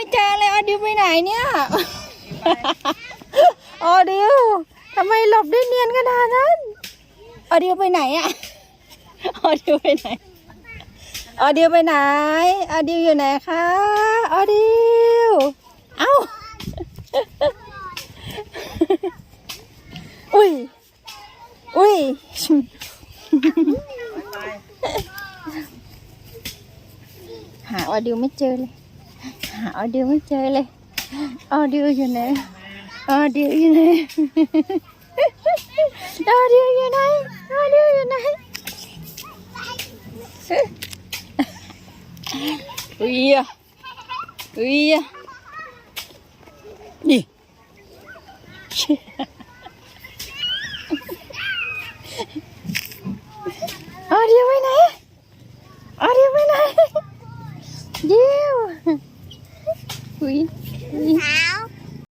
ไม่เจอเลยออดิวไปไหนเนี่ย ออดิวทำไมหลบได้เนียนขนาดนั้น ออดิวไปไหนอะออดิวไปไหน ออดิวไปไหน ออดิวอยู่ไหนคะ ออดิว เอ้า อุ้ย อุ้ย หาออดิวไม่เจอเลย audio mới chơi lên. Audio gì nè. Audio gì nè. Audio gì này audio gì này ui à ui à đi ย